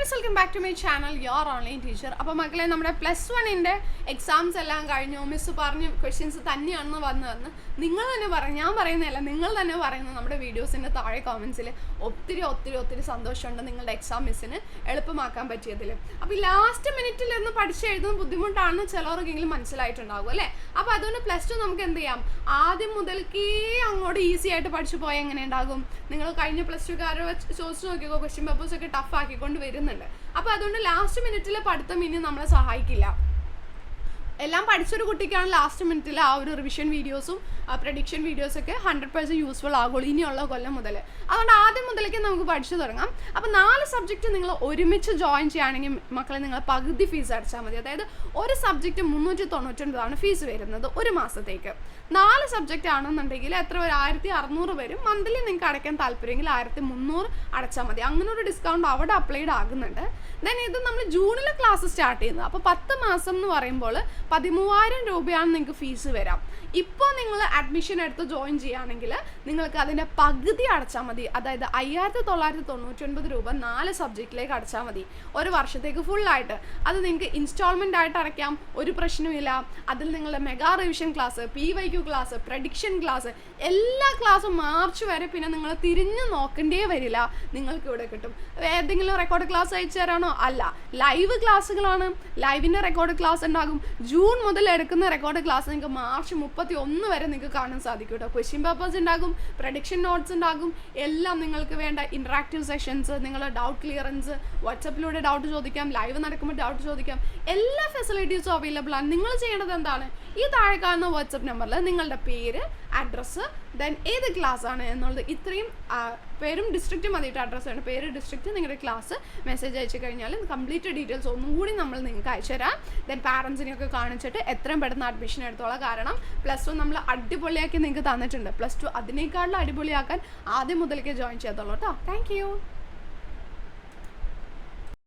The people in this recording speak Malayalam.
Friends welcome back to my channel your online teacher അപ്പോൾ മക്കളെ നമ്മുടെ പ്ലസ് വണ്ണിന്റെ എക്സാംസ് എല്ലാം കഴിഞ്ഞു. മിസ് പറഞ്ഞു ക്വസ്റ്റ്യൻസ് തന്നെയാണെന്ന് വന്നു വന്ന് നിങ്ങൾ തന്നെ പറയും ഞാൻ പറയുന്നതല്ല നിങ്ങൾ തന്നെ പറയുന്നത് നമ്മുടെ വീഡിയോസിന്റെ താഴെ കോമൻസിൽ ഒത്തിരി ഒത്തിരി ഒത്തിരി സന്തോഷമുണ്ട് നിങ്ങളുടെ എക്സാം മിസ്സിന് എളുപ്പമാക്കാൻ പറ്റിയതിൽ അപ്പോൾ ലാസ്റ്റ് മിനിറ്റിൽ ഇരുന്ന് പഠിച്ച് എഴുതുന്ന ബുദ്ധിമുട്ടാണെന്ന് ചിലവർക്കെങ്കിലും മനസ്സിലായിട്ടുണ്ടാകും അല്ലേ? അപ്പോൾ അതുകൊണ്ട് പ്ലസ് ടു നമുക്ക് എന്ത് ചെയ്യാം? ആദ്യം മുതൽക്കേ അങ്ങോട്ട് ഈസി ആയിട്ട് പഠിച്ചു പോയാൽ എങ്ങനെ ഉണ്ടാകും? നിങ്ങൾ കഴിഞ്ഞ പ്ലസ് ടുക്കാരോ ചോദിച്ചു നോക്കിക്കോ ക്വസ്റ്റ്യൻ പേപ്പേഴ്സ് ഒക്കെ ടഫ് ആക്കിക്കൊണ്ട് വരുന്നുണ്ട് അപ്പോൾ അതുകൊണ്ട് ലാസ്റ്റ് മിനിറ്റിൽ പഠിത്തം ഇനി നമ്മളെ സഹായിക്കില്ല. എല്ലാം പഠിച്ചൊരു കുട്ടിക്കാണ് ലാസ്റ്റ് മിനിറ്റിൽ ആ ഒരു റിവിഷൻ വീഡിയോസും പ്രഡിക്ഷൻ വീഡിയോസൊക്കെ ഹൺഡ്രഡ് പെർസെന്റ് യൂസ്ഫുൾ ആകുള്ളൂ ഇനിയുള്ള കൊല്ലം മുതൽ. അതുകൊണ്ട് ആദ്യം മുതലേക്ക് നമുക്ക് പഠിച്ചു തുടങ്ങാം. അപ്പോൾ നാല് സബ്ജക്റ്റ് നിങ്ങൾ ഒരുമിച്ച് ജോയിൻ ചെയ്യുകയാണെങ്കിൽ മക്കളെ നിങ്ങൾ പകുതി ഫീസ് അടച്ചാൽ മതി. അതായത് ഒരു സബ്ജക്റ്റ് മുന്നൂറ്റി തൊണ്ണൂറ്റൊൻപതാണ് ഫീസ് വരുന്നത് ഒരു മാസത്തേക്ക്. നാല് സബ്ജക്റ്റ് ആണെന്നുണ്ടെങ്കിൽ എത്ര ഒരു ആയിരത്തി അറുന്നൂറ് വരും മന്ത്ലി നിങ്ങൾക്ക് അടയ്ക്കാൻ താല്പര്യമെങ്കിൽ ആയിരത്തി മുന്നൂറ് അടച്ചാൽ മതി. അങ്ങനെ ഒരു ഡിസ്കൗണ്ട് അവിടെ അപ്ലൈഡ് ആകുന്നുണ്ട്. ദെൻ ഇത് നമ്മൾ ജൂണിൽ ക്ലാസ് സ്റ്റാർട്ട് ചെയ്യുന്നത്. അപ്പോൾ പത്ത് മാസം എന്ന് പറയുമ്പോൾ പതിമൂവായിരം രൂപയാണ് നിങ്ങൾക്ക് ഫീസ് വരാം. ഇപ്പോൾ നിങ്ങൾ അഡ്മിഷൻ എടുത്ത് ജോയിൻ ചെയ്യുകയാണെങ്കിൽ നിങ്ങൾക്ക് അതിന്റെ പകുതി അടച്ചാൽ മതി. അതായത് അയ്യായിരത്തി തൊള്ളായിരത്തി തൊണ്ണൂറ്റി ഒൻപത് രൂപ നാല് സബ്ജക്റ്റിലേക്ക് അടച്ചാൽ മതി. ഒരു വർഷത്തേക്ക് ഫുള്ളായിട്ട് അത് നിങ്ങൾക്ക് ഇൻസ്റ്റാൾമെന്റ് ആയിട്ട് അടയ്ക്കാം. ഒരു പ്രശ്നവുമില്ല അതിൽ നിങ്ങളുടെ mega revision class P Y Q class prediction class എല്ലാ ക്ലാസ്സും മാർച്ച് വരെ പിന്നെ നിങ്ങൾ തിരിഞ്ഞു നോക്കേണ്ടേ വരില്ല. നിങ്ങൾക്ക് ഇവിടെ കിട്ടും. ഏതെങ്കിലും റെക്കോർഡ് ക്ലാസ് അയച്ചു തരാണോ അല്ല. ലൈവ് ക്ലാസ്സുകളാണ് ലൈവിന്റെ റെക്കോർഡ് ക്ലാസ് ഉണ്ടാകും. ജൂൺ മുതൽ എടുക്കുന്ന റെക്കോർഡ് ക്ലാസ് നിങ്ങൾക്ക് മാർച്ച് മുപ്പത്തി ഒന്ന് വരെ നിങ്ങൾക്ക് കാണാൻ സാധിക്കും കേട്ടോ ക്വസ്റ്റ്യൻ പേപ്പേഴ്സ് ഉണ്ടാകും പ്രഡിക്ഷൻ നോട്ട്സ് ഉണ്ടാകും എല്ലാം നിങ്ങൾക്ക് വേണ്ട ഇൻട്രാക്റ്റീവ് സെഷൻസ് നിങ്ങളുടെ ഡൗട്ട് ക്ലിയറൻസ് വാട്സപ്പിലൂടെ ഡൗട്ട് ചോദിക്കാം ലൈവ് നടക്കുമ്പോൾ ഡൗട്ട് ചോദിക്കാം എല്ലാ ഫെസിലിറ്റീസും അവൈലബിൾ ആണ്. നിങ്ങൾ ചെയ്യേണ്ടത് എന്താണ്? ഈ താഴെ കാണുന്ന വാട്സപ്പ് നമ്പറിൽ നിങ്ങളുടെ പേര് അഡ്രസ്സ് ദെൻ ഏത് ക്ലാസ് ആണ് എന്നുള്ളത് ഇത്രയും പേരും ഡിസ്ട്രിക്റ്റും മതിയിട്ട് അഡ്രസ്സ് ആണ്. പേര് ഡിസ്ട്രിക്റ്റ് നിങ്ങളുടെ ക്ലാസ് മെസ്സേജ് അയച്ചു കഴിഞ്ഞാൽ കംപ്ലീറ്റ് ഡീറ്റെയിൽസ് ഒന്നും കൂടി നമ്മൾ നിങ്ങൾക്ക് അയച്ചു തരാം. ദെൻ പാരൻസിനെയൊക്കെ കാണിച്ചിട്ട് എത്രയും പെട്ടെന്ന് അഡ്മിഷൻ എടുത്തോളാം. കാരണം പ്ലസ് ടു നമ്മൾ അടിപൊളിയാക്കി നിങ്ങൾക്ക് തന്നിട്ടുണ്ട്. പ്ലസ് ടു അതിനേക്കാളും അടിപൊളിയാക്കാൻ ആദ്യം മുതലേക്ക് ജോയിൻ ചെയ്തോളൂ കേട്ടോ താങ്ക് യു